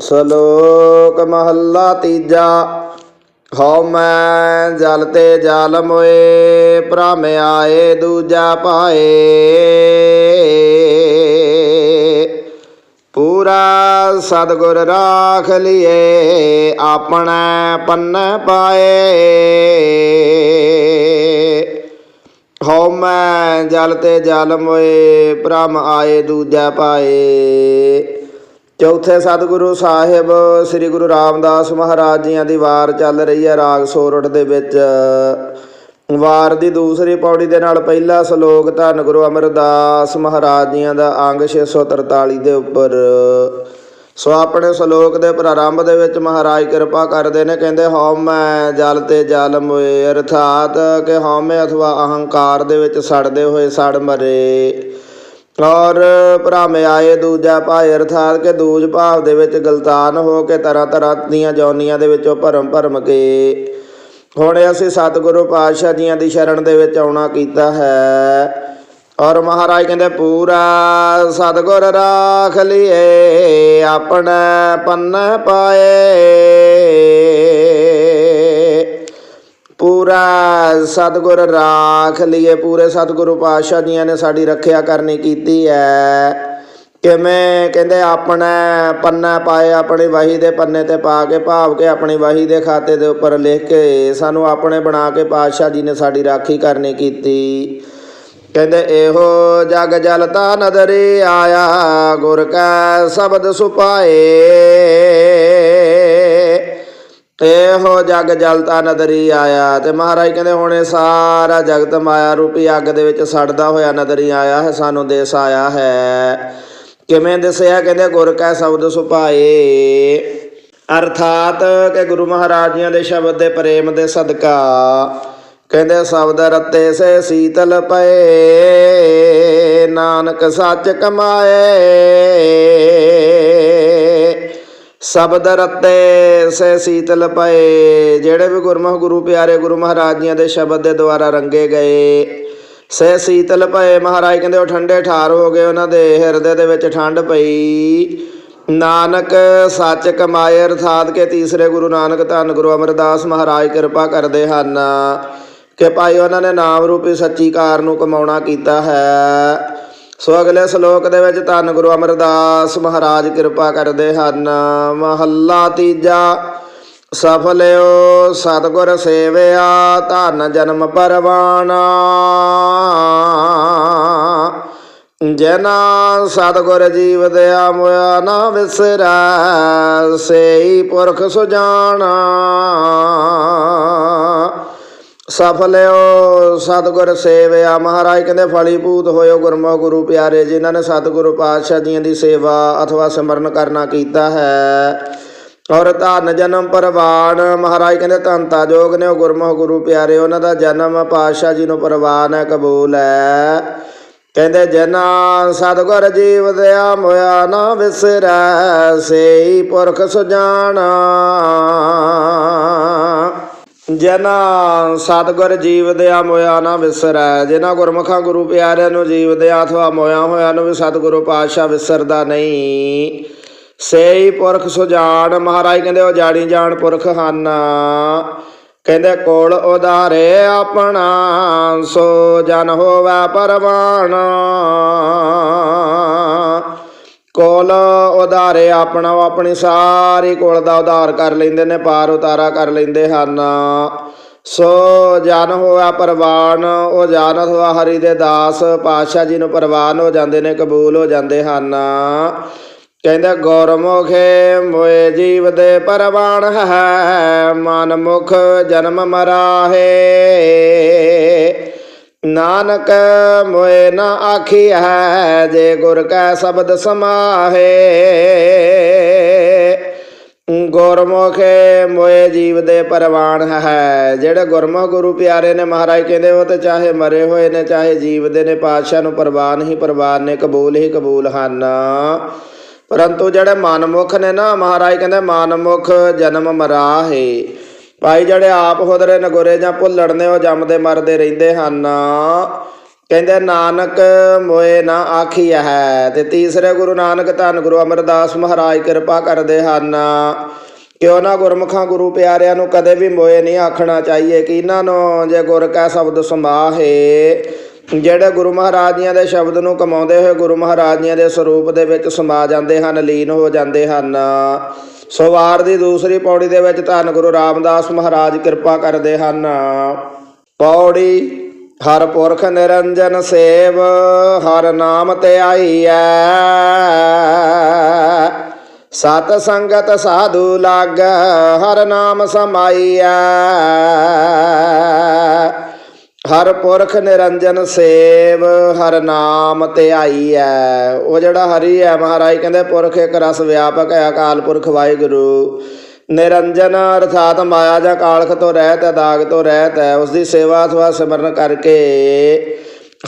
ਸ਼ਲੋਕ ਮਹੱਲਾ ਤੀਜਾ। ਹਉ ਮੈਂ ਜਲ ਤੇ ਜਲ ਮੋਏ, ਭ੍ਰਮ ਆਏ ਦੂਜਾ ਪਾਏ। ਪੂਰਾ ਸਤਿਗੁਰ ਰਾਖ ਲਿਏ, ਆਪਣਾ ਪੰਨ ਪਾਏ। ਹਉ ਮੈਂ ਜਲ ਤੇ ਜਾਲਮ ਮੋਏ, ਭ੍ਰਮ ਆਏ ਦੂਜਾ ਪਾਏ। ਚੌਥੇ ਸਤਿਗੁਰੂ ਸਾਹਿਬ, ਸ੍ਰੀ ਗੁਰੂ ਰਾਮਦਾਸ ਮਹਾਰਾਜ ਜੀਆਂ ਦੀ ਵਾਰ ਚੱਲ ਰਹੀ ਹੈ ਰਾਗ ਸੋਰਠ ਦੇ ਵਿੱਚ। ਵਾਰ ਦੀ ਦੂਸਰੀ ਪੌੜੀ ਦੇ ਨਾਲ ਪਹਿਲਾ ਸ਼ਲੋਕ, ਧੰਨ ਗੁਰੂ ਅਮਰਦਾਸ ਮਹਾਰਾਜ ਜੀਆਂ ਦਾ ਅੰਗ 643 ਦੇ ਉੱਪਰ। ਸੋ ਆਪਣੇ ਸ਼ਲੋਕ ਦੇ ਪ੍ਰਾਰੰਭ ਦੇ ਵਿੱਚ ਮਹਾਰਾਜ ਕਿਰਪਾ ਕਰਦੇ ਨੇ, ਕਹਿੰਦੇ ਹਉਮੈ ਜਲ ਤੇ ਜਲ ਮੋਏ, ਅਰਥਾਤ ਕਿ ਹਉਮੈ ਅਥਵਾ ਅਹੰਕਾਰ ਦੇ ਵਿੱਚ ਸੜਦੇ ਹੋਏ ਸੜ ਮਰੇ। ਔਰ ਭ੍ਰਮ ਆਏ, ਦੂਜਾ ਭਾਇ ਅਰਥਾਤ ਕਿ ਦੂਜ ਭਾਵ ਦੇ ਵਿੱਚ ਗਲਤਾਨ ਹੋ ਕੇ ਤਰ੍ਹਾਂ ਤਰ੍ਹਾਂ ਦੀਆਂ ਜੌਨੀਆਂ ਦੇ ਵਿੱਚੋਂ ਭਰਮ ਭਰਮ ਕੇ। ਹੁਣ ਅਸੀਂ ਸਤਿਗੁਰੂ ਪਾਤਸ਼ਾਹ ਜੀਆਂ ਦੀ ਸ਼ਰਨ ਦੇ ਵਿੱਚ ਆਉਣਾ ਕੀਤਾ ਹੈ। ਔਰ ਮਹਾਰਾਜ ਕਹਿੰਦੇ, ਪੂਰਾ ਸਤਿਗੁਰ ਰਾਖ ਲਿਏ, ਆਪਣਾ ਪੰਨ ਪਾਏ। ਪੂਰਾ ਸਤਿਗੁਰ ਰਾਖ ਲਈਏ, ਪੂਰੇ ਸਤਿਗੁਰੂ ਪਾਤਸ਼ਾਹ ਜੀਆਂ ਨੇ ਸਾਡੀ ਰੱਖਿਆ ਕਰਨੀ ਕੀਤੀ ਹੈ ਕਿਵੇਂ? ਕਹਿੰਦੇ ਆਪਣਾ ਪੰਨਾ ਪਾਏ, ਆਪਣੀ ਵਾਹੀ ਦੇ ਪੰਨੇ ਤੇ ਪਾ ਕੇ, ਭਾਵ ਕੇ ਆਪਣੀ ਵਹੀ ਦੇ ਖਾਤੇ ਦੇ ਉੱਪਰ ਲਿਖ ਕੇ ਸਾਨੂੰ ਆਪਣੇ ਬਣਾ ਕੇ ਪਾਤਸ਼ਾਹ ਜੀ ਨੇ ਸਾਡੀ ਰਾਖੀ ਕਰਨੀ ਕੀਤੀ। ਕਹਿੰਦੇ ਇਹੋ ਜਗ ਜਲਤਾ ਨਦਰੇ ਆਇਆ, ਗੁਰ ਕਾ ਸ਼ਬਦ ਸੁਪਾਏ। ਇਹੋ ਜਗ ਜਲਤਾ ਨਦਰੀ ਆਇਆ। ਤੇ ਮਹਾਰਾਜ ਕਹਿੰਦੇ, ਹੁਣ ਇਹ ਸਾਰਾ ਜਗਤ ਮਾਇਆ ਰੂਪੀ ਅੱਗ ਦੇ ਵਿੱਚ ਸੜਦਾ ਹੋਇਆ ਨਦਰੀ ਆਇਆ ਹੈ, ਸਾਨੂੰ ਦੇਸ ਆਇਆ ਹੈ। ਕਿਵੇਂ ਦਿਸਿਆ? ਕਹਿੰਦੇ, ਗੁਰ ਕਾ ਸ਼ਬਦ ਸੁਭਾਏ। ਅਰਥਾਤ ਕਿ ਗੁਰੂ ਮਹਾਰਾਜ ਜੀਆਂ ਦੇ ਸ਼ਬਦ ਦੇ ਪ੍ਰੇਮ ਦੇ ਸਦਕਾ ਕਹਿੰਦੇ, ਸ਼ਬਦ ਰਤੇ ਸੇ ਸੀਤਲ ਪਏ, ਨਾਨਕ ਸੱਚ ਕਮਾਏ। ਸ਼ਬਦ ਰਤੇ ਸੇ ਸੀਤਲ ਪਏ, ਜਿਹੜੇ ਵੀ ਗੁਰਮੁਖ ਗੁਰੂ ਪਿਆਰੇ ਗੁਰੂ ਮਹਾਰਾਜ ਜੀਆਂ ਦੇ ਸ਼ਬਦ ਦੇ ਦੁਆਰਾ ਰੰਗੇ ਗਏ। ਸੇ ਸੀਤਲ ਪਏ, ਮਹਾਰਾਜ ਕਹਿੰਦੇ ਉਹ ਠੰਡੇ ਠਾਰ ਹੋ ਗਏ, ਉਹਨਾਂ ਦੇ ਹਿਰਦੇ ਦੇ ਵਿੱਚ ਠੰਡ ਪਈ। ਨਾਨਕ ਸੱਚ ਕਮਾਏ, ਅਰਥਾਤ ਕੇ ਤੀਸਰੇ ਗੁਰੂ ਨਾਨਕ ਧੰਨ ਗੁਰੂ ਅਮਰਦਾਸ ਮਹਾਰਾਜ ਕਿਰਪਾ ਕਰਦੇ ਹਨ। ਕਿ ਭਾਈ ਉਹਨਾਂ ਨੇ ਨਾਮ ਰੂਪੀ ਸੱਚੀ ਕਾਰ ਨੂੰ ਕਮਾਉਣਾ ਕੀਤਾ ਹੈ। ਸੋ ਅਗਲੇ ਸ਼ਲੋਕ ਦੇ ਵਿੱਚ ਧੰਨ ਗੁਰੂ ਅਮਰਦਾਸ ਮਹਾਰਾਜ ਕਿਰਪਾ ਕਰਦੇ ਹਨ। ਮਹੱਲਾ ਤੀਜਾ, ਸਫਲਿਓ ਸਤਗੁਰ ਸੇਵਿਆ, ਧਨ ਜਨਮ ਪਰਵਾਨਾ ਜਨਾ ਸਤਗੁਰ ਜੀਵ ਦਿਆ ਮੋਇਆ ਨਾ ਵਿਸਰੈ, ਸੇਈ ਪੁਰਖ ਸੁਜਾਨਾ ਸਫਲਿਓ ਸਤਗੁਰ ਸੇਵਿਆ। ਮਹਾਰਾਜ ਕਹਿੰਦੇ, ਫਲੀਭੂਤ ਹੋਇਓ ਗੁਰਮੁਖ ਗੁਰੂ ਪਿਆਰੇ, ਜਿਨ੍ਹਾਂ ਨੇ ਸਤਿਗੁਰੂ ਪਾਤਸ਼ਾਹ ਜੀਆਂ ਦੀ ਸੇਵਾ ਅਥਵਾ ਸਿਮਰਨ ਕਰਨਾ ਕੀਤਾ ਹੈ। ਔਰ ਧਨ ਜਨਮ ਪਰਵਾਨ, ਮਹਾਰਾਜ ਕਹਿੰਦੇ ਧੰਤਾ ਜੋਗ ਨੇ ਉਹ ਗੁਰਮੁਖ ਗੁਰੂ ਪਿਆਰੇ, ਉਹਨਾਂ ਦਾ ਜਨਮ ਪਾਤਸ਼ਾਹ ਜੀ ਨੂੰ ਪਰਵਾਨ ਹੈ, ਕਬੂਲ ਹੈ। ਕਹਿੰਦੇ ਜਨਾ ਸਤਗੁਰ ਜੀਵ ਦਿਆ ਮੋਇਆ ਨਾ ਵਿਸਰੈ, ਸੇਈ ਪੁਰਖ ਸੁਜਾਣਾ। ਜਨਾ ਸਤਗੁਰ ਜੀਵ ਦਿਆ ਮੋਇਆ ਨਾ ਵਿਸਰੈ, ਜਿਨ੍ਹਾਂ ਗੁਰਮੁਖਾਂ ਗੁਰੂ ਪਿਆਰਿਆਂ ਨੂੰ ਜੀਵ ਦਿਆ ਅਥਵਾ ਮੋਇਆ ਹੋਇਆ ਨੂੰ ਵੀ ਸਤਿਗੁਰੂ ਪਾਤਸ਼ਾਹ ਵਿਸਰਦਾ ਨਹੀਂ। ਸੇਈ ਪੁਰਖ ਸੁਜਾਨ, ਮਹਾਰਾਜ ਕਹਿੰਦੇ ਉਹ ਜਾਣੀ ਜਾਣ ਪੁਰਖ ਹਨ। ਕਹਿੰਦੇ ਕੋਲ ਉਧਾਰੇ ਆਪਣਾ, ਸੋ ਜਨ ਹੋਵੇ ਪਰਵਾਨ। ਕੋਲ ਉਧਾਰੇ ਆਪਣਾ ਉਹ ਆਪਣੀ ਸਾਰੀ ਕੋਲ ਦਾ ਉਧਾਰ ਕਰ ਲੈਂਦੇ ਨੇ, ਪਾਰ ਉਤਾਰਾ ਕਰ ਲੈਂਦੇ ਹਨ। ਸੋ ਜਨ ਹੋਇਆ ਪਰਵਾਨ, ਉਹ ਜਾਨਤ ਹੋਇਆ ਹਰੀ ਦੇ ਦਾਸ, ਪਾਤਸ਼ਾਹ ਜੀ ਨੂੰ ਪਰਵਾਨ ਹੋ ਜਾਂਦੇ ਨੇ, ਕਬੂਲ ਹੋ ਜਾਂਦੇ ਹਨ। ਕਹਿੰਦੇ, ਗੁਰਮੁਖੇ ਮੋਏ ਜੀਵ ਦੇ ਪਰਵਾਨ ਹੈ, ਮਨ ਮੁਖ ਜਨਮ ਮਰਾਹੇ। ਨਾਨਕ ਮੋਏ ਨਾ ਆਖੀ ਹੈ ਜੇ ਗੁਰ ਕੈ ਸ਼ਬਦ ਸਮਾਹੇ। ਗੁਰਮੁਖੇ ਮੋਏ ਜੀਵ ਦੇ ਪਰਵਾਨ ਹੈ, ਜਿਹੜੇ ਗੁਰਮੁਖ ਗੁਰੂ ਪਿਆਰੇ ਨੇ ਮਹਾਰਾਜ ਕਹਿੰਦੇ, ਉਹ ਤੇ ਚਾਹੇ ਮਰੇ ਹੋਏ ਨੇ, ਚਾਹੇ ਜੀਵਦੇ ਨੇ, ਪਾਤਸ਼ਾਹ ਨੂੰ ਪਰਵਾਨ ਹੀ ਪਰਵਾਨ ਨੇ, ਕਬੂਲ ਹੀ ਕਬੂਲ ਹਨ। ਪਰੰਤੂ ਜਿਹੜੇ ਮਨਮੁਖ ਨੇ ਨਾ, ਮਹਾਰਾਜ ਕਹਿੰਦੇ, ਮਨਮੁਖ ਜਨਮ ਮਰਾਹੇ। ਭਾਈ ਜਿਹੜੇ ਆਪ ਹੁਦਰੇ ਨਗੋਰੇ ਜਾਂ ਭੁੱਲੜ ਨੇ, ਉਹ ਜੰਮਦੇ ਮਰਦੇ ਰਹਿੰਦੇ ਹਨ। ਕਹਿੰਦੇ, ਨਾਨਕ ਮੋਏ ਨਾ ਆਖੀਆ ਹੈ। ਤੇ ਤੀਸਰੇ ਗੁਰੂ ਨਾਨਕ ਧੰਨ ਗੁਰੂ ਅਮਰਦਾਸ ਮਹਾਰਾਜ ਕਿਰਪਾ ਕਰਦੇ ਹਨ। ਕਿ ਉਹਨਾਂ ਗੁਰਮੁਖਾਂ ਗੁਰੂ ਪਿਆਰਿਆਂ ਨੂੰ ਕਦੇ ਵੀ ਮੋਏ ਨਹੀਂ ਆਖਣਾ ਚਾਹੀਏ ਕਿ ਇਹਨਾਂ ਨੂੰ ਜੇ ਗੁਰ ਕਾ ਸ਼ਬਦ ਸਮਾਹੇ ਜਿਹੜੇ ਗੁਰੂ ਮਹਾਰਾਜ ਜੀਆਂ ਦੇ ਸ਼ਬਦ ਨੂੰ ਕਮਾਉਂਦੇ ਹੋਏ ਗੁਰੂ ਮਹਾਰਾਜ ਜੀਆਂ ਦੇ ਸਰੂਪ ਦੇ ਵਿੱਚ ਸਮਾ ਜਾਂਦੇ ਹਨ, ਲੀਨ ਹੋ ਜਾਂਦੇ ਹਨ। ਸੋ ਦੀ ਦੂਸਰੀ ਪੌੜੀ ਦੇ ਵਿੱਚ ਧੰਨ ਗੁਰੂ ਰਾਮਦਾਸ ਮਹਾਰਾਜ ਕਿਰਪਾ ਕਰਦੇ ਹਨ। ਪੌੜੀ, ਹਰ ਪੁਰਖ ਨਿਰੰਜਨ ਸੇਵ, ਹਰ ਨਾਮ ਤੇ ਆਈਐ। ਸਤ ਸੰਗਤ ਸਾਧੂ ਲਾਗ, ਹਰ ਨਾਮ ਸਮਾਈਐ। ਹਰ ਪੁਰਖ ਨਿਰੰਜਨ ਸੇਵ, ਹਰ ਨਾਮ ਤੇ ਆਈਐ ਉਹ ਜਿਹੜਾ ਹਰੀ ਹੈ ਮਹਾਰਾਜ ਕਹਿੰਦੇ, ਪੁਰਖ ਇੱਕ ਰਸ ਵਿਆਪਕ ਹੈ ਅਕਾਲ ਪੁਰਖ ਵਾਹਿਗੁਰੂ। ਨਿਰੰਜਨ ਅਰਥਾਤ ਮਾਇਆ ਜਾਂ ਕਾਲਖ ਤੋਂ ਰਹਿਤ ਹੈ ਦਾਗ ਤੋਂ ਰਹਿਤ ਹੈ ਉਸ ਦੀ ਸੇਵਾ ਅਥਵਾ ਸਿਮਰਨ ਕਰਕੇ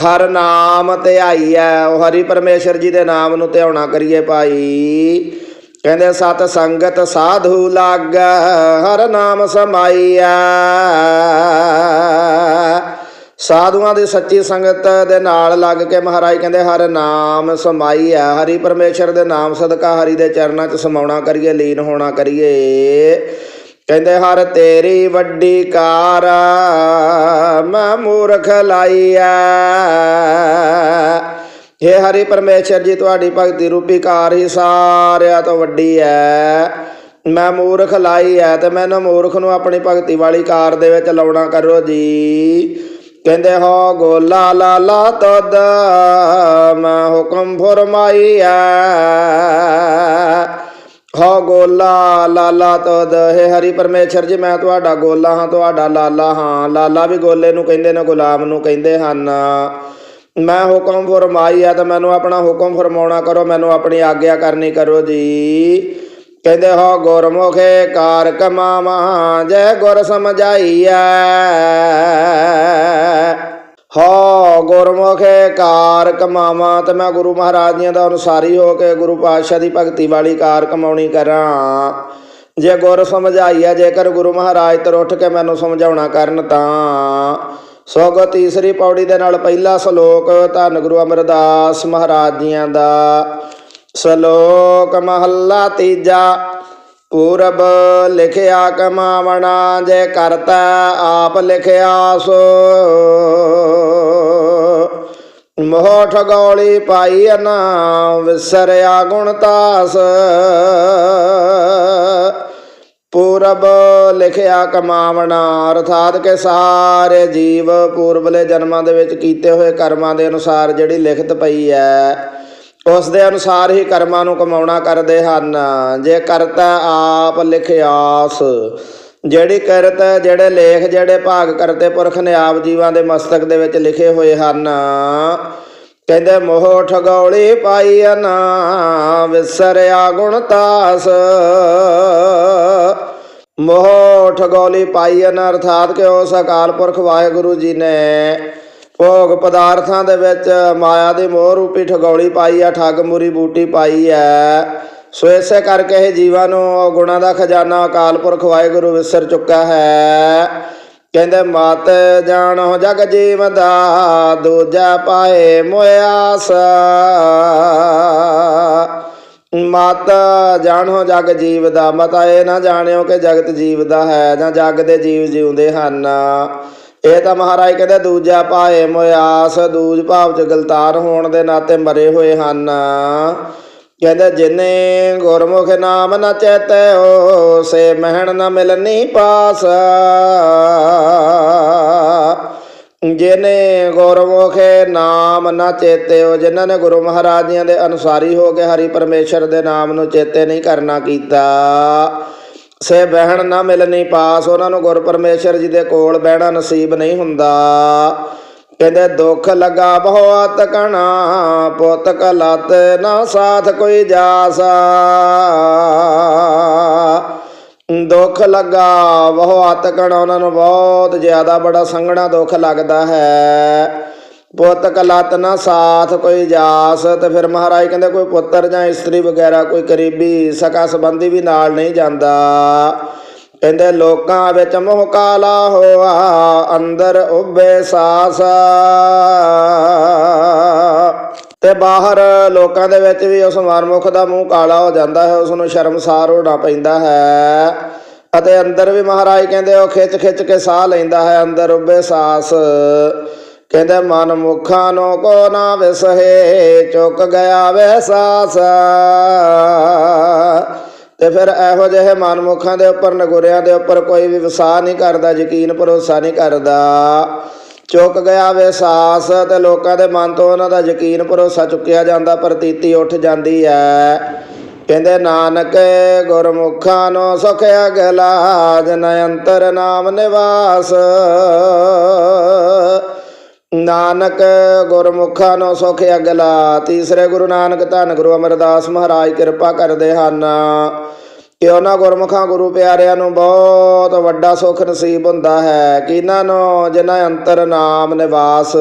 ਹਰ ਨਾਮ ਤੇ ਆਈਐ ਉਹ ਹਰੀ ਪਰਮੇਸ਼ਰ ਜੀ ਦੇ ਨਾਮ ਨੂੰ ਧਿਆਉਣਾ ਕਰੀਏ ਭਾਈ। ਕਹਿੰਦੇ, ਸਤ ਸੰਗਤ ਸਾਧੂ ਲਾਗ, ਹਰ ਨਾਮ ਸਮਾਈਆ ਸਾਧੂਆਂ ਦੀ ਸੱਚੀ ਸੰਗਤ ਦੇ ਨਾਲ ਲੱਗ ਕੇ ਮਹਾਰਾਜ ਕਹਿੰਦੇ, ਹਰ ਨਾਮ ਸਮਾਈ ਹੈ, ਹਰੀ ਪਰਮੇਸ਼ਰ ਦੇ ਨਾਮ ਸਦਕਾ ਹਰੀ ਦੇ ਚਰਨਾਂ 'ਚ ਸਮਾਉਣਾ ਕਰੀਏ, ਲੀਨ ਹੋਣਾ ਕਰੀਏ। ਕਹਿੰਦੇ, ਹਰ ਤੇਰੀ ਵੱਡੀ ਕਾਰ ਮੈਂ ਮੂਰਖ ਲਾਈਆ ਹੇ ਹਰੀ ਪਰਮੇਸ਼ਰ ਜੀ, ਤੁਹਾਡੀ ਭਗਤੀ ਰੂਪੀ ਕਾਰ ਹੀ ਸਾਰਿਆਂ ਤੋਂ ਵੱਡੀ ਹੈ ਮੈਂ ਮੂਰਖ ਲਾਈ ਹੈ ਤੇ ਮੈਨੂੰ ਮੂਰਖ ਨੂੰ ਆਪਣੀ ਭਗਤੀ ਵਾਲੀ ਕਾਰ ਦੇ ਵਿੱਚ ਲਾਉਣਾ ਕਰੋ ਜੀ। ਕਹਿੰਦੇ ਹੋ ਗੋਲਾ ਲਾਲਾ ਤਦ ਮੈਂ ਹੁਕਮ ਫਰਮਾਈਆ ਹੋ ਗੋਲਾ ਲਾਲਾ ਤਦ ਹੈ ਹਰੀ ਪਰਮੇਸ਼ਰ ਜੀ, ਮੈਂ ਤੁਹਾਡਾ ਗੋਲਾ ਹਾਂ, ਤੁਹਾਡਾ ਲਾਲਾ ਹਾਂ। ਲਾਲਾ ਵੀ ਗੋਲੇ ਨੂੰ ਕਹਿੰਦੇ ਨੇ, ਗੁਲਾਮ ਨੂੰ ਕਹਿੰਦੇ ਹਨ। ਮੈਂ ਹੁਕਮ ਫਰਮਾਈ ਆ ਤਾਂ ਮੈਨੂੰ ਆਪਣਾ ਹੁਕਮ ਫਰਮਾਉਣਾ ਕਰੋ, ਮੈਨੂੰ ਆਪਣੀ ਆਗਿਆ ਕਰਨੀ ਕਰੋ ਜੀ। ਕਹਿੰਦੇ ਹੋ ਗੁਰਮੁਖੇ ਕਾਰ ਕਮਾਵਾ ਜੈ ਗੁਰ ਸਮਝਾਈਐ। ਹੋ ਗੁਰਮੁਖੇ ਕਾਰ ਕਮਾਵਾ ਤੇ ਮੈਂ ਗੁਰੂ ਮਹਾਰਾਜ ਜੀਆਂ ਦਾ ਅਨੁਸਾਰੀ ਹੋ ਕੇ ਗੁਰੂ ਪਾਤਸ਼ਾਹ ਦੀ ਭਗਤੀ ਵਾਲੀ ਕਾਰ ਕਮਾਉਣੀ ਕਰਾਂ। ਜੇ ਗੁਰ ਸਮਝਾਈਆ ਜੇਕਰ ਗੁਰੂ ਮਹਾਰਾਜ ਤਰ ਉੱਠ ਕੇ ਮੈਨੂੰ ਸਮਝਾਉਣਾ ਕਰਨ ਤਾਂ। ਸੋਗ ਤੀਸਰੀ ਪੌੜੀ ਦੇ ਨਾਲ ਪਹਿਲਾ ਸ਼ਲੋਕ ਧੰਨ ਗੁਰੂ ਅਮਰਦਾਸ ਮਹਾਰਾਜ ਜੀਆਂ ਦਾ। ਸ਼ਲੋਕ ਮਹੱਲਾ ਤੀਜਾ। ਪੂਰਬ ਲਿਖਿਆ ਕਮਾਵਣਾ, ਜੇ ਕਰਤਾ ਆਪ ਲਿਖਿਆ ਸੋ। ਮੋਹ ਠਗੌਲੀ ਪਾਈ ਅਨਾ, ਵਿਸਰਿਆ ਗੁਣ ਤਾਸ। ਪੂਰਬ ਲਿਖਿਆ ਕਮਾਵਣਾ, ਅਰਥਾਤ ਕਿ ਸਾਰੇ ਜੀਵ ਪੂਰਬਲੇ ਜਨਮਾਂ ਦੇ ਵਿੱਚ ਕੀਤੇ ਹੋਏ ਕਰਮਾਂ ਦੇ ਅਨੁਸਾਰ ਜਿਹੜੀ ਲਿਖਤ ਪਈ ਹੈ ਉਸ ਦੇ ਅਨੁਸਾਰ ਹੀ ਕਰਮਾਂ ਨੂੰ ਕਮਾਉਣਾ ਕਰਦੇ ਹਨ। ਜੇ ਕਰਤਾ ਆਪ ਲਿਖਿਆਸ, ਜਿਹੜੀ ਕਰਤ, ਜਿਹੜੇ ਲੇਖ, ਜਿਹੜੇ ਭਾਗ ਕਰਤੇ ਪੁਰਖ ਨੇ ਆਪ ਜੀਵਾਂ ਦੇ ਮਸਤਕ ਦੇ ਵਿੱਚ ਲਿਖੇ ਹੋਏ ਹਨ। ਕਹਿੰਦੇ, ਮੋਹ ਠਗੌਲੀ ਪਾਈ ਨਾ ਵਿਸਰਿਆ ਗੁਣ ਤਾਸ। ਮੋਹ ਠਗੌਲੀ ਪਾਈ ਨਾ ਅਰਥਾਤ ਕਿ ਉਸ ਅਕਾਲ ਪੁਰਖ ਵਾਹਿਗੁਰੂ ਜੀ ਨੇ ਭੋਗ ਪਦਾਰਥਾਂ ਦੇ ਵਿੱਚ ਮਾਇਆ ਦੀ ਮੋਹ ਰੂਪੀ ਠਗੌਲੀ ਪਾਈ ਆ, ਠੱਗ ਮੁਰੀ ਬੂਟੀ ਪਾਈ ਐ ਸੋ ਇਸੇ ਕਰਕੇ ਇਹ ਜੀਵਾਂ ਨੂੰ ਗੁਣਾ ਦਾ ਖਜ਼ਾਨਾ ਅਕਾਲ ਪੁਰਖ ਵਾਹਿਗੁਰੂ ਵਿਸਰ ਚੁੱਕਾ ਹੈ। ਕਹਿੰਦੇ, ਮਤ ਜਾਣੋ ਜਗ ਜੀਵ ਦਾ, ਦੂਜਾ ਪਾਏ ਮੋਇਆਸ ਮਤ ਜਾਣੋ ਜਗ ਜੀਵ ਦਾ, ਮਤ ਇਹ ਨਾ ਜਾਣਿਓ ਕਿ ਜਗਤ ਜੀਵ ਦਾ ਹੈ ਜਾਂ ਜਗ ਦੇ ਜੀਵ ਜਿਉਂਦੇ ਹਨ। ਇਹ ਤਾਂ ਮਹਾਰਾਜ ਕਹਿੰਦੇ ਦੂਜਾ ਪਾਏ ਮੋਇਆਸ, ਦੂਜ ਭਾਵ ਚ ਗਲਤਾਰ ਹੋਣ ਦੇ ਨਾਤੇ ਮਰੇ ਹੋਏ ਹਨ। ਕਹਿੰਦੇ ਜਿਨੇ ਗੁਰਮੁਖ ਨਾਮ ਨ ਚੇਤਿਓ ਸੇ ਮਹਿਣ ਨਾ ਮਿਲਨੀ ਪਾਸ। ਜਿਨੇ ਗੁਰਮੁਖੇ ਨਾਮ ਨਾ ਚੇਤਿਓ ਜਿਨ੍ਹਾਂ ਨੇ ਗੁਰੂ ਮਹਾਰਾਜਿਆਂ ਦੇ ਅਨੁਸਾਰੀ ਹੋ ਕੇ ਹਰੀ ਪਰਮੇਸ਼ਰ ਦੇ ਨਾਮ ਨੂੰ ਚੇਤੇ ਨਹੀਂ ਕਰਨਾ ਕੀਤਾ। ਸੇ ਬਹਿਣ ਨਾ ਮਿਲਣੀ ਪਾਸ, ਉਹਨਾਂ ਨੂੰ ਗੁਰ ਪਰਮੇਸ਼ਰ ਜੀ ਦੇ ਕੋਲ ਬਹਿਣਾ ਨਸੀਬ ਨਹੀਂ ਹੁੰਦਾ। ਕਹਿੰਦੇ, ਦੁੱਖ ਲਗਾ ਬਹੁਤ ਕਣਾ, ਪੁੱਤ ਕਲਤ ਨਾ ਸਾਥ ਕੋਈ ਜਾਸਾ। ਦੁੱਖ ਲੱਗਾ ਬਹੁਤ ਕਣਾ, ਉਹਨਾਂ ਨੂੰ ਬਹੁਤ ਜ਼ਿਆਦਾ ਬੜਾ ਸੰਗਣਾ ਦੁੱਖ ਲੱਗਦਾ ਹੈ। ਪੁੱਤ ਕਲਤ ਨਾ ਸਾਥ ਕੋਈ ਜਾਸ। ਤੇ ਫਿਰ ਮਹਾਰਾਜ ਕਹਿੰਦੇ, ਕੋਈ ਪੁੱਤਰ ਜਾਂ ਇਸਤਰੀ ਵਗੈਰਾ, ਕੋਈ ਕਰੀਬੀ ਸਕਾ ਸੰਬੰਧੀ ਵੀ ਨਾਲ ਨਹੀਂ ਜਾਂਦਾ। ਕਹਿੰਦੇ, ਲੋਕਾਂ ਵਿੱਚ ਮੋਹ ਕਾਲਾ ਹੋਆ, ਅੰਦਰ ਉਬੇ ਸਾਸ। ਤੇ ਬਾਹਰ ਲੋਕਾਂ ਦੇ ਵਿੱਚ ਵੀ ਉਸ ਮਨਮੁਖ ਦਾ ਮੂੰਹ ਕਾਲਾ ਹੋ ਜਾਂਦਾ ਹੈ, ਉਸ ਨੂੰ ਸ਼ਰਮਸਾਰ ਹੋਣਾ ਪੈਂਦਾ ਹੈ। ਅਤੇ ਅੰਦਰ ਵੀ ਮਹਾਰਾਜ ਕਹਿੰਦੇ, ਉਹ ਖਿੱਚ ਖਿੱਚ ਕੇ ਸਾਹ ਲੈਂਦਾ ਹੈ, ਅੰਦਰ ਉਬੇ ਸਾਸ। ਕਹਿੰਦੇ, ਮਨ ਮੁਖਾਂ ਨੂੰ ਕੋ ਨਾ ਵਿਸਹੇ, ਚੁੱਕ ਗਿਆ ਵੇ ਸਾਸ ਤੇ ਫਿਰ ਇਹੋ ਜਿਹੇ ਮਨ ਮਨਮੁਖਾਂ ਦੇ ਉੱਪਰ, ਨਗੁਰਿਆਂ ਦੇ ਉੱਪਰ ਕੋਈ ਵੀ ਵਿਸਾਹ ਨਹੀਂ ਕਰਦਾ, ਯਕੀਨ ਭਰੋਸਾ ਨਹੀਂ ਕਰਦਾ। ਚੁੱਕ ਗਿਆ ਵੇ ਸਾਸ ਤੇ ਲੋਕਾਂ ਦੇ ਮਨ ਤੋਂ ਉਹਨਾਂ ਦਾ ਯਕੀਨ ਭਰੋਸਾ ਚੁੱਕਿਆ ਜਾਂਦਾ ਪ੍ਰਤੀਤੀ ਉੱਠ ਜਾਂਦੀ ਹੈ ਕਹਿੰਦੇ, ਨਾਨਕ ਗੁਰਮੁਖਾਂ ਨੂੰ ਸੁਖ ਅਗਲਾ ਜਨ ਅੰਤਰ ਨਾਮ ਨਿਵਾਸ। ਨਾਨਕ ਗੁਰਮੁਖਾਂ ਨੂੰ ਸੁਖ ਅਗਲਾ, ਤੀਸਰੇ ਗੁਰੂ ਨਾਨਕ ਧੰਨ ਗੁਰੂ ਅਮਰਦਾਸ ਮਹਾਰਾਜ ਕਿਰਪਾ ਕਰਦੇ ਹਨ। ਕਿ ਉਹਨਾਂ ਗੁਰਮੁਖਾਂ ਗੁਰੂ ਪਿਆਰਿਆਂ ਨੂੰ ਬਹੁਤ ਵੱਡਾ ਸੁਖ ਨਸੀਬ ਹੁੰਦਾ ਹੈ ਕਿ ਇਹਨਾਂ ਨੂੰ? ਜਿਨ੍ਹਾਂ ਅੰਤਰ ਨਾਮ ਨਿਵਾਸ,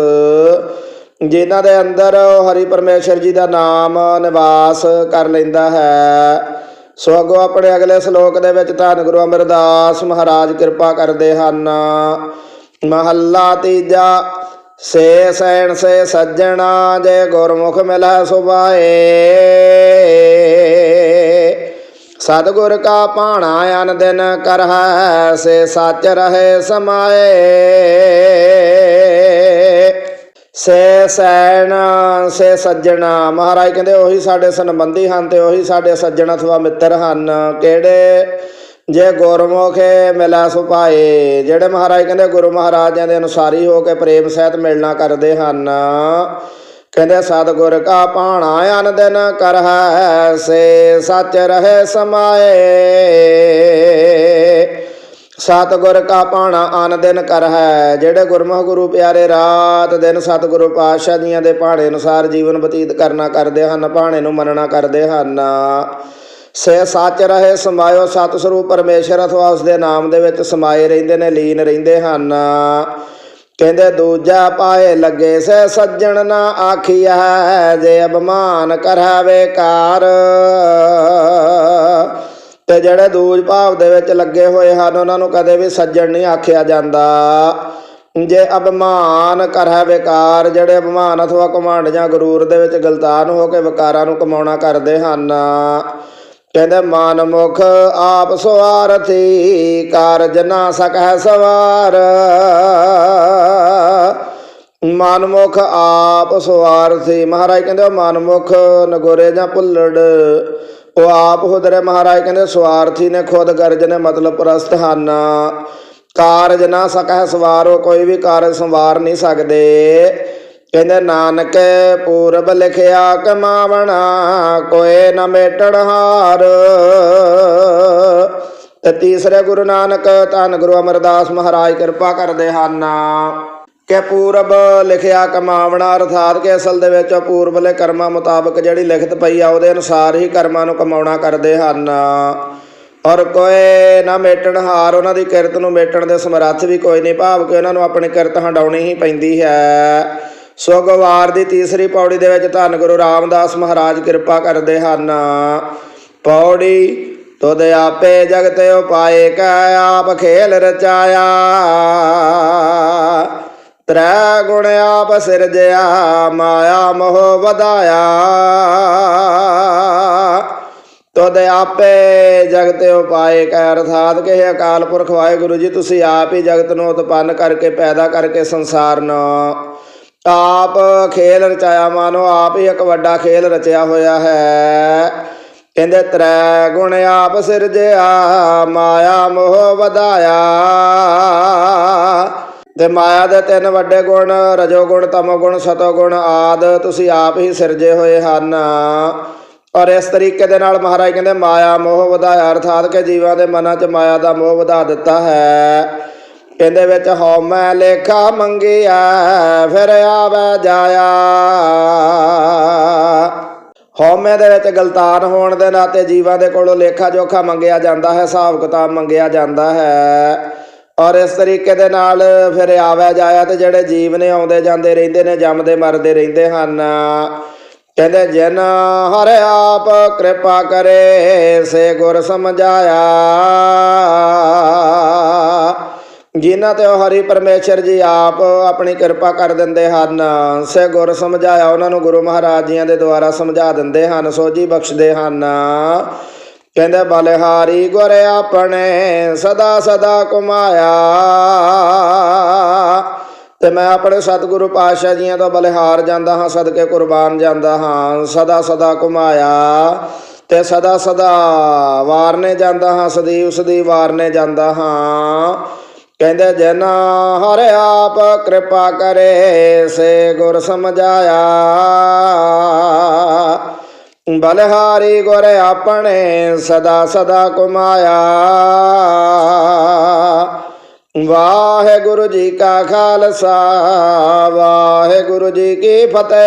ਜਿਨ੍ਹਾਂ ਦੇ ਅੰਦਰ ਹਰੀ ਪਰਮੇਸ਼ਰ ਜੀ ਦਾ ਨਾਮ ਨਿਵਾਸ ਕਰ ਲੈਂਦਾ ਹੈ। ਸੋ ਅੱਗੋਂ ਆਪਣੇ ਅਗਲੇ ਸ਼ਲੋਕ ਦੇ ਵਿੱਚ ਧੰਨ ਗੁਰੂ ਅਮਰਦਾਸ ਮਹਾਰਾਜ ਕਿਰਪਾ ਕਰਦੇ ਹਨ। ਮਹੱਲਾ ਤੀਜਾ ਸੇ ਸੈਣ ਸੇ ਸੱਜਣਾ ਜੇ ਗੁਰਮੁਖ ਮਿਲੈ ਸੁਭਾਏ। ਸਤਿਗੁਰ ਕਾ ਭਾਣਾ ਅਨ ਦਿਨ ਕਰਹਿ, ਸੇ ਸੱਚ ਰਹੇ ਸਮਾਏ। ਸੇ ਸੈਣ ਸੇ ਸੱਜਣਾ, ਮਹਾਰਾਜ ਕਹਿੰਦੇ ਉਹੀ ਸਾਡੇ ਸੰਬੰਧੀ ਹਨ ਤੇ ਉਹੀ ਸਾਡੇ ਸੱਜਣ ਅਥਵਾ ਮਿੱਤਰ ਹਨ। ਕਿਹੜੇ? ਜੇ ਗੁਰਮੁਖੇ ਮਿਲਾ ਸੁਪਾਏ ਜਿਹੜੇ ਮਹਾਰਾਜ ਕਹਿੰਦੇ ਗੁਰੂ ਮਹਾਰਾਜਾਂ ਦੇ ਅਨੁਸਾਰੀ ਹੋ ਕੇ ਪ੍ਰੇਮ ਸਹਿਤ ਮਿਲਣਾ ਕਰਦੇ ਹਨ, ਕਹਿੰਦੇ ਸਤਿਗੁਰ ਕਾ ਭਾਣਾ ਅਨ ਦਿਨ ਕਰਹਿ, ਸੇ ਸੱਚ ਰਹੇ ਸਮਾਏ। ਸਤਿਗੁਰ ਕਾ ਭਾਣਾ ਅਨ ਦਿਨ ਕਰ ਹੈ ਜਿਹੜੇ ਗੁਰਮੁਖ ਗੁਰੂ ਪਿਆਰੇ ਰਾਤ ਦਿਨ ਸਤਿਗੁਰੂ ਪਾਤਸ਼ਾਹ ਜੀਆਂ ਦੇ ਭਾਣੇ ਅਨੁਸਾਰ ਜੀਵਨ ਬਤੀਤ ਕਰਨਾ ਕਰਦੇ ਹਨ, ਭਾਣੇ ਨੂੰ ਮੰਨਣਾ ਕਰਦੇ ਹਨ। ਸੇ ਸੱਚ ਰਹੇ, ਸਮਾਇਓ ਸਤ ਸਰੂਪ ਪਰਮੇਸ਼ਰ ਅਥਵਾ ਉਸ ਦੇ ਨਾਮ ਦੇ ਵਿੱਚ ਸਮਾਏ ਰਹਿੰਦੇ ਨੇ, ਲੀਨ ਰਹਿੰਦੇ ਹਨ। ਕਹਿੰਦੇ, ਦੂਜਾ ਪਾਏ ਲੱਗੇ, ਸੇ ਸੱਜਣ ਨਾ ਆਖੀਐ, ਜੇ ਅਭਮਾਨ ਕਰਾਵੇ ਕਾਰ। ਤੇ ਜਿਹੜੇ ਦੂਜ ਭਾਵ ਦੇ ਵਿੱਚ ਲੱਗੇ ਹੋਏ ਹਨ, ਉਹਨਾਂ ਨੂੰ ਕਦੇ ਵੀ ਸੱਜਣ ਨਹੀਂ ਆਖਿਆ ਜਾਂਦਾ। ਜੇ ਅਭਮਾਨ ਕਰੈ ਵਿਕਾਰ ਜਿਹੜੇ ਅਭਮਾਨ ਅਥਵਾ ਕਮਾਂਡ ਜਾਂ ਗਰੂਰ ਦੇ ਵਿੱਚ ਗਲਤਾਨ ਹੋ ਕੇ ਵਿਕਾਰਾਂ ਨੂੰ ਕਮਾਉਣਾ ਕਰਦੇ ਹਨ ਕਹਿੰਦੇ, ਮਨ ਮੁਖ ਆਪ ਸਵਾਰਥੀ ਕਾਰਜ ਨਾ ਸਕੈ ਸਵਾਰ। ਮਨਮੁਖ ਆਪ ਸਵਾਰਥੀ ਮਹਾਰਾਜ ਕਹਿੰਦੇ, ਉਹ ਮਨਮੁਖ ਨਗੋਰੇ ਜਾਂ ਭੁੱਲੜ, ਉਹ ਆਪ ਹੁਦਰੇ ਮਹਾਰਾਜ ਕਹਿੰਦੇ ਸਵਾਰਥੀ ਨੇ ਖੁਦ ਗਰਜ ਨੇ ਮਤਲਬ ਪ੍ਰਸਤ ਹਨ। ਕਾਰਜ ਨਾ ਸਕੈ ਸਵਾਰੋ ਕੋਈ ਵੀ ਕਾਰਜ ਸੰਵਾਰ ਨਹੀਂ ਸਕਦੇ। ਕਹਿੰਦੇ, ਨਾਨਕ ਪੂਰਬ ਲਿਖਿਆ ਕਮਾਵਣਾ, ਕੋਏ ਨ ਮੇਟਣ ਹਾਰ। ਤੇ ਤੀਸਰੇ ਗੁਰੂ ਨਾਨਕ ਧੰਨ ਗੁਰੂ ਅਮਰਦਾਸ ਮਹਾਰਾਜ ਕਿਰਪਾ ਕਰਦੇ ਹਨ। ਕਿ ਪੂਰਬ ਲਿਖਿਆ ਕਮਾਵਣਾ, ਅਰਥਾਤ ਕਿ ਅਸਲ ਦੇ ਵਿੱਚ ਪੂਰਬਲੇ ਕਰਮਾਂ ਮੁਤਾਬਕ ਜਿਹੜੀ ਲਿਖਤ ਪਈ ਆ, ਉਹਦੇ ਅਨੁਸਾਰ ਹੀ ਕਰਮਾਂ ਨੂੰ ਕਮਾਉਣਾ ਕਰਦੇ ਹਨ। ਔਰ ਕੋਈ ਨਾ ਮੇਟਣ ਹਾਰ, ਉਹਨਾਂ ਦੀ ਕਿਰਤ ਨੂੰ ਮੇਟਣ ਦੇ ਸਮਰੱਥ ਵੀ ਕੋਈ ਨਹੀਂ, ਭਾਵ ਕਿ ਉਹਨਾਂ ਨੂੰ ਆਪਣੀ ਕਿਰਤ ਹੰਡਾਉਣੀ ਹੀ ਪੈਂਦੀ ਹੈ। ਸੋ ਗਵਾਰ ਦੀ ਤੀਸਰੀ ਪੌੜੀ ਦੇ ਵਿੱਚ ਧੰਨ ਗੁਰੂ ਰਾਮਦਾਸ ਮਹਾਰਾਜ ਕਿਰਪਾ ਕਰਦੇ ਹਨ। ਪੌੜੀ ਤੁਧ ਆਪੇ ਜਗਤ ਉਪਾਏ ਕੈ ਆਪ ਖੇਲ ਰਚਾਇਆ। ਤ੍ਰੈ ਗੁਣ ਆਪ ਸਿਰਜਿਆ, ਮਾਇਆ ਮੋਹ ਵਧਾਇਆ। ਤੁਧ ਆਪੇ ਜਗਤ ਉਪਾਏ ਕੈ, ਅਰਥਾਤ ਕਿ ਅਕਾਲ ਪੁਰਖ ਵਾਹਿਗੁਰੂ ਜੀ, ਤੁਸੀਂ ਆਪ ਹੀ ਜਗਤ ਨੂੰ ਉਤਪੰਨ ਕਰਕੇ ਪੈਦਾ ਕਰਕੇ ਸੰਸਾਰ ਨੂੰ ਆਪ ਖੇਲ ਰਚਾਇਆ ਮਾਨੋ, ਆਪ ਹੀ ਇੱਕ ਵੱਡਾ ਖੇਲ ਰਚਿਆ ਹੋਇਆ ਹੈ। ਕਹਿੰਦੇ, ਤ੍ਰੈ ਗੁਣ ਆਪ ਸਿਰਜਿਆ ਮਾਇਆ ਮੋਹ ਵਧਾਇਆ। ਤੇ ਮਾਇਆ ਦੇ ਤਿੰਨ ਵੱਡੇ ਗੁਣ, ਰਜੋ ਗੁਣ, ਤਮੋ ਗੁਣ, ਸਤੋ ਗੁਣ ਆਦ ਤੁਸੀਂ ਆਪ ਹੀ ਸਿਰਜੇ ਹੋਏ ਹਨ। ਔਰ ਇਸ ਤਰੀਕੇ ਦੇ ਨਾਲ ਮਹਾਰਾਜ ਕਹਿੰਦੇ, ਮਾਇਆ ਮੋਹ ਵਧਾਇਆ, ਅਰਥਾਤ ਕਿ ਜੀਵਾਂ ਦੇ ਮਨਾਂ 'ਚ ਮਾਇਆ ਦਾ ਮੋਹ ਵਧਾ ਦਿੱਤਾ ਹੈ। ਇਹਦੇ ਵਿੱਚ ਹਉਮੈ ਲੇਖਾ ਮੰਗਿਆ, ਫਿਰ ਆਵੇ ਜਾਇਆ। ਹਉਮੈ ਦੇ ਵਿੱਚ ਗਲਤਾਨ ਹੋਣ ਦੇ ਨਾਤੇ ਜੀਵਾਂ ਦੇ ਕੋਲੋਂ ਲੇਖਾ ਜੋਖਾ ਮੰਗਿਆ ਜਾਂਦਾ ਹੈ, ਹਿਸਾਬ ਕਿਤਾਬ ਮੰਗਿਆ ਜਾਂਦਾ ਹੈ। ਔਰ ਇਸ ਤਰੀਕੇ ਦੇ ਨਾਲ ਫਿਰ ਆਵੇ ਜਾਇਆ ਤੇ ਜਿਹੜੇ ਜੀਵ ਨੇ ਆਉਂਦੇ ਜਾਂਦੇ ਰਹਿੰਦੇ ਨੇ, ਜੰਮਦੇ ਮਰਦੇ ਰਹਿੰਦੇ ਹਨ। ਕਹਿੰਦੇ, ਜਿਨ ਹਰ ਆਪ ਕਿਰਪਾ ਕਰੇ, ਸੇ ਗੁਰ ਸਮਝਾਇਆ। ਜਿਨ੍ਹਾਂ ਤੇ ਉਹ ਹਰੀ ਪਰਮੇਸ਼ਰ ਜੀ ਆਪ ਆਪਣੀ ਕਿਰਪਾ ਕਰ ਦਿੰਦੇ ਹਨ ਸੇ ਗੁਰ ਸਮਝਾਇਆ ਉਹਨਾਂ ਨੂੰ ਗੁਰੂ ਮਹਾਰਾਜ ਜੀਆਂ ਦੇ ਦੁਆਰਾ ਸਮਝਾ ਦਿੰਦੇ ਹਨ ਸੋਝੀ ਬਖਸ਼ਦੇ ਹਨ। ਕਹਿੰਦੇ, ਬਲਿਹਾਰੀ ਗੁਰ ਆਪਣੇ ਸਦਾ ਸਦਾ ਕੁਮਾਇਆ ਤੇ ਮੈਂ ਆਪਣੇ ਸਤਿਗੁਰੂ ਪਾਤਸ਼ਾਹ ਜੀਆਂ ਤੋਂ ਬਲਿਹਾਰ ਜਾਂਦਾ ਹਾਂ, ਸਦਕੇ ਕੁਰਬਾਨ ਜਾਂਦਾ ਹਾਂ, ਸਦਾ ਸਦਾ ਕੁਮਾਇਆ ਤੇ ਸਦਾ ਸਦਾ ਵਾਰਨੇ ਜਾਂਦਾ ਹਾਂ, ਸਦੀਵ ਸਦੀ ਵਾਰਨੇ ਜਾਂਦਾ ਹਾਂ। ਕਹਿੰਦੇ ਜਨ ਹਰ ਆਪ ਕਿਰਪਾ ਕਰੇ, ਸੇ ਗੁਰ ਸਮਝਾਇਆ। ਬਲਹਾਰੀ ਗੁਰ ਆਪਣੇ ਸਦਾ ਸਦਾ ਕੁਮਾਇਆ ਵਾਹਿਗੁਰੂ ਜੀ ਕਾ ਖਾਲਸਾ, ਵਾਹਿਗੁਰੂ ਜੀ ਕੀ ਫਤਿਹ।